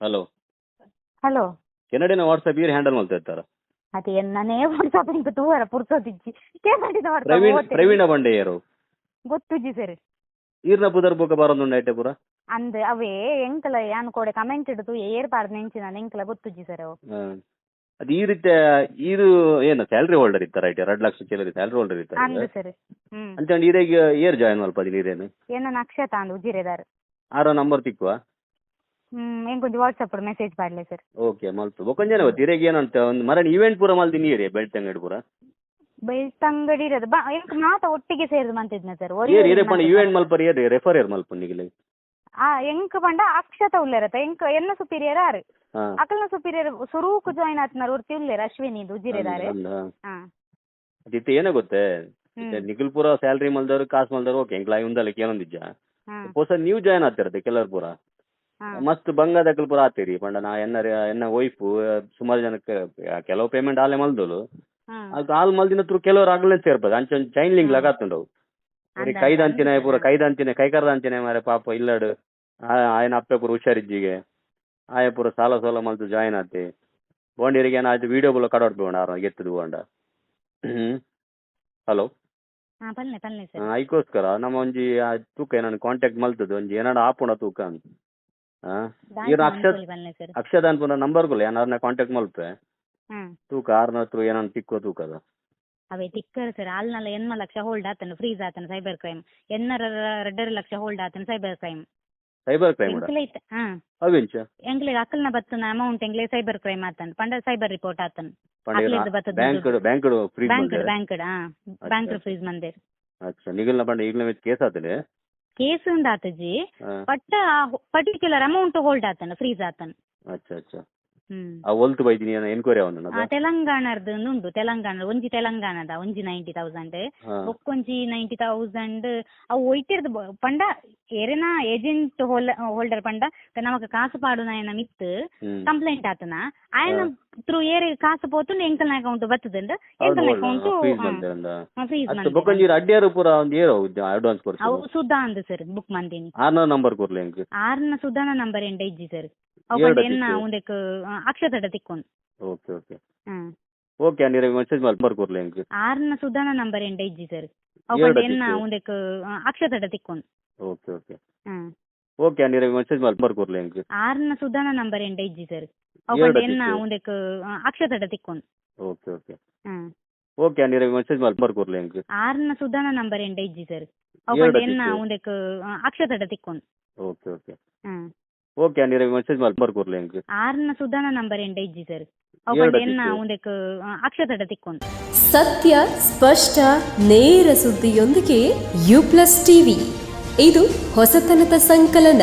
Hello hello ಕೆನಡಿನ WhatsApp ಇವ್ರು handle ಮಾಡ್ತಾ ಇರ್ತಾರ ಅದೇ ನಾನೇ ವಾಟ್ಸ್ಆಪ್ ಇಂಕ ತೂವರ ಪುರ್ಸೋದಿಜ್ಜಿ ಕೆನಡಿನ ಪ್ರವೀಣ್ ಪ್ರವೀಣ ಬಂಡೆಯರು. ಗೊತ್ತುಜ್ಜಿ ಸರ್. ಈರ್ನ ಪುದರ್ ಬುಕ್ಕ ಬರೋದು ಐಟೆ ಪೂರ? ಅಂದ್ ಅವೇ ಎಂಕಲ ಯಾನ್ ಕೊಡೆ ಕಮೆಂಟ್ ಇಡ್ದು ಏರ್ ಪಾರ್ದು ನೆಂಚಿನ ಎಂಕಲ ಗೊತ್ತುಜ್ಜಿ ಸರ್ ಅವು. ಅದು ಈ ರೀತಿ ಇದು ಏನು ಸ್ಯಾಲ್ರಿ ಹೋಲ್ಡರ್ ಇರ್ತಾರ ಐಟಿ ಎರಡು ಲಕ್ಷ ಚಿಲ್ಲರಿ ಸ್ಯಾಲ್ರಿ ಹೋಲ್ಡರ್ ಇರ್ತಾರೆ ಅಂದ್ ಸರ್ ಹ್ಮ್. ಅಂತಂದು ಇದಾಗ ಏರ್ ಜಾಯಿನ್ ಮಲ್ಪದಿ ಇರೇನು ಏನ ನಕ್ಷತ ಅಂದ್ ಉಜಿರೆದಾರ್. ಆರೋ ನಂಬರ್ ತಿಕ್ಕುವ? ಹ್ಮ್ ಎಂಕೊಂಜಿ ವಾಟ್ಸಪ್ ಮೆಸೇಜ್ ಪಾಡ್ಲೆ ಸರ್ ಓಕೆ ಮಲ್ತು ಬೊಕೊಂಜನ ಗೊತ್ತು ಇರೇಗ ಏನಂತ ಒಂದು ಮರಣ ಇವೆಂಟ್ ಪೂರ ಮಲ್ತಿ ನೀರೇ ಬೆಳ್ತಂಗಡಿ ಪೂರ ಬೆಳ್ತಂಗಡಿ ಇರೋದು. ಬಾ ಎಂಕ್ ಮಾತ ಒಟ್ಟಿಗೆ ಸೇರಿದು ಮಂತಿದ್ನ ಸರ್ ಏರ್ ಇರೇ ಪಂಡ ಇವೆಂಟ್ ಮಲ್ಪರ್ ಏರ್ ರೆಫರ್ ಏರ್ ಮಲ್ಪ ನಿಗಿಲೆ ಆ ಎಂಕ್ ಪಂಡ ಅಕ್ಷತ ಉಲ್ಲೆರತ ಎಂಕ್ ಎನ್ನ ಸುಪೀರಿಯರ್ ಆರ್ ಅಕಲ್ನ ಸುಪೀರಿಯರ್ ಸುರೂಕು ಜಾಯಿನ್ ಆತ್ನಾರ ಒರ್ತಿ ಉಲ್ಲೆರ್ ಅಶ್ವಿನಿ ಉಜಿರೆದಾರೆ. ಅದಿತ್ತು ಏನ ಗೊತ್ತೇ? ನಿಖಿಲ್ ಪೂರ ಸ್ಯಾಲ್ರಿ ಮಲ್ದವ್ರು ಕಾಸು ಮಲ್ದವ್ರು ಓಕೆ ಎಂಕ್ಲ ಉಂದಲಕ್ಕೆ ಏನೊಂದಿಜ್ಜ ಹೊಸ ನೀವು ಜಾಯಿನ್ ಆಗ್ತಿರತ್ತೆ ಕೆಲವ್ರು ಪೂರ? ಮಸ್ತ್ ಬಂಗದಕ್ಕಲ್ ಪೂರ ಆತೀರಿ ಪಂಡ ನಾ ಎನ್ನ ಎನ್ನ ವೈಫ್ ಸುಮಾರು ಜನಕ್ಕೆ ಕೆಲವು ಪೇಮೆಂಟ್ ಆಲೆ ಮಲ್ದೋಲು. ಅದು ಆಲ್ ಮಲ್ದಿನ ತ್ರೂ ಕೆಲವರು ಆಗ್ಲೇ ಸೇರ್ಬೋದು ಅಂಚ ಚೈನ್ ಲಿಂಕ್ ಲಾಗ ಆತುಂಡವು ಬರೀ ಕೈದಂತಿನ ಪೂರ ಕೈದಂತಿನ ಕೈದಂಚಿನ ಕೈಕರ್ದ ಅಂಚಿನ ಮಾರೆ ಪಾಪ ಇಲ್ಲಡು ಆಯನ ಅಪ್ಪೆ ಪೂರ ಹುಷಾರಿಜ್ಜಿಗೆ. ಆಯ ಪೂರ ಸಾಲ ಸೋಲ ಮಲ್ತು ಜಾಯಿನ್ ಆತಿ. ಬೋಂಡಿರಿಗೆ ಏನಾಯ್ತು ವಿಡಿಯೋ ಬುಲ್ಲ ಕಡಾಡ್ ಬೇಡ ಆರ ಗೆತ್ತದು ಬೋಂಡ. ಹಲೋ. ಐಕೋಸ್ಕರ ನಮ್ಮ ಒಂಜಿ ತೂಕ ಏನಾನ ಕಾಂಟ್ಯಾಕ್ಟ್ ಮಲ್ತದ ಒಂಜಿ ಏನಾನ ಆಪುಣ ತೂಕ ಅಂತ. ಹಾ ಇವ್ರು ಅಕ್ಷತ್ ಅಕ್ಷದ ಅನ್ಪುನ ನಂಬರ್ ಕೊಲ್ಲ ಏನಾರನ್ನ ಕಾಂಟ್ಯಾಕ್ಟ್ ಮಲ್ಪೆ ತೂಕ ಆರ್ನ ಹತ್ರ ಏನಾನ ತಿಕ್ಕೋ ತೂಕದ ಅವೇ ತಿಕ್ಕರ್ ಸರ್ ಆಲ್ನಲ್ಲ ಎನ್ಮ ಲಕ್ಷ ಹೋಲ್ಡ್ ಆತನ ಫ್ರೀಸ್ ಆತನ ಸೈಬರ್ ಕ್ರೈಮ್ ಎನ್ನರ ಎರಡರ ಲಕ್ಷ ಹೋಲ್ಡ್ ಆತನ ಸೈಬರ್ ಕ್ರೈಮ್ ಸೈಬರ್ ಕ್ರೈಮ್ ಎಂಕ್ಲೆ ಅಕಲ್ನ ಬತ್ತನ ಅಮೌಂಟ್ ಎಂಗ್ಲೇ ಸೈಬರ್ ಕ್ರೈಮ್ ಆತನ್ ಪಂಡ cyber report ಆತನ್ bank bank bank bank. Freeze ಮಂದಿರ್ ಅಚ್ಚಾ ನಿಗಲ್ನ ಪಂಡ ಈಗ್ಲೇ ಕೇಸ್ ಆತಲೆ ಕೇಸ್ ಉಂಡ ಆತಜಿ ಹಾ, ಬಟ್ ಪರ್ಟಿಕ್ಯುಲರ್ ಅಮೌಂಟ್ ಹೋಲ್ಡ್ ಆತನ ಫ್ರೀಸ್ ಆತನ್. ಅಚ್ಚಾ ಹ್ಮ್ ಆ ಒಲ್ತು ಬೈದಿನಿ ಎನ್ಕ್ವೈರಿ ಅವನ ತೆಲಂಗಾಣದ ಉಂಡು ತೆಲಂಗಾಣ ಒಂಜಿ ತೆಲಂಗಾಣದ ಒಂಜಿ ನೈಂಟಿ ತೌಸಂಡ್. ಬೊಕ್ಕೊಂಜಿ ನೈಂಟಿ ತೌಸಂಡ್ ಅವು ಒಯ್ತಿರ್ದು ಪಂಡ ಏರೆನ ಏಜೆಂಟ್ ಹೋಲ್ ಹೋಲ್ಡರ್ ಪಂಡ ನಮಕ್ ಕಾಸು ಪಾಡುನ ನಾಯನ ಮಿತ್ ಕಂಪ್ಲೇಂಟ್ ಆತನ. ಆಯನ ತ್ರೂ ಏರೆ ಕಾಸು ಪೋತುಂಡು ಎಂಕಲ್ನ ಅಕೌಂಟ್ ಬತ್ತುದು ಎಂಕಲ್ನ ಅಕೌಂಟ್ ಬೊಕೊಂಜಿ ಅಡ್ಡಿಯಾರು ಪೂರ ಒಂದು ಏರೋ ಅಡ್ವಾನ್ಸ್ ಕೊಡ್ತು ಅವು ಸುಧಾ ಅಂದ್ ಸರ್ ಬುಕ್ ಮಂದಿನಿ. ಆರ್ನ ನಂಬರ್ ಕೊರ್ಲೆ ಆರ್ನ ಸುಧಾನ ನಂಬರ್ ಎಂಡ ಇಜ್ಜಿ ಸರ್. ಅವು ಏರ್ಡ ಪಂಡ ಎನ್ನ ತಿಕ್ಕು. ಉಂದೆಕ್ ಅಕ್ಷತಡ ತಿಕ್ಕೊಂಡು. Okay okay. ಹ್ಮ್ ಓಕೆ ನೀರು ಮೆಸೇಜ್ ಮಾಡಿ ನಂಬರ್ ಕೊರ್ಲೆ ಎಂಕ್ ಆರ್ನ ಸುಧಾನ ನಂಬರ್ ಎಂಡ ಇಜ್ಜಿ ಸರ್. ಅವು ಎನ್ನ ತಿಕ್ಕು. ಅಕ್ಷತಡ ತಿಕ್ಕೊಂಡು. Okay okay. ಓಕೆ ನೀರು ಮೆಸೇಜ್ ಮಾಡಿ ನಂಬರ್ ಕೊರ್ಲೆ ಎಂಕ್ ಆರ್ನ ಸುಧಾನ ನಂಬರ್ ಎಂಡ ಇಜ್ಜಿ ಸರ್. ಅವು ಎನ್ನ ತಿಕ್ಕು. ಅಕ್ಷತಡ ತಿಕ್ಕೊಂಡು. Okay okay. ಓಕೆ ನೀರು ಮೆಸೇಜ್ ಮಾಡಿ ನಂಬರ್ ಕೊರ್ಲೆ ಎಂಕ್ ಆರ್ನ ಸುಧಾನ ನಂಬರ್ ಎಂಡ ಇಜ್ಜಿ ಸರ್. ಅವು ಎನ್ನ ತಿಕ್ಕು. ಅಕ್ಷತಡ ತಿಕ್ಕೊಂಡು. Okay okay. ಓಕೆ ನೀರು ಮೆಸೇಜ್ ಮಾಡಿ ನಂಬರ್ ಕೊರ್ಲೆ ಎಂಕ್ ಆರ್ನ ಸುಧಾನ ನಂಬರ್ ಎಂಡ ಇಜ್ಜಿ ಸರ್ ಅವು ಏರ್ಡ ಪಂಡ ಎನ್ನ ತಿಕ್ಕು. ಉಂದೆಕ್ ಅಕ್ಷತಡ ತಿಕ್ಕೊಂಡು. ಸತ್ಯ ಸ್ಪಷ್ಟ ನೇರ ಸುದ್ದಿಯೊಂದಿಗೆ ಯು ಪ್ಲಸ್ ಟಿವಿ ಇದು ಹೊಸತನದ ಸಂಕಲನ.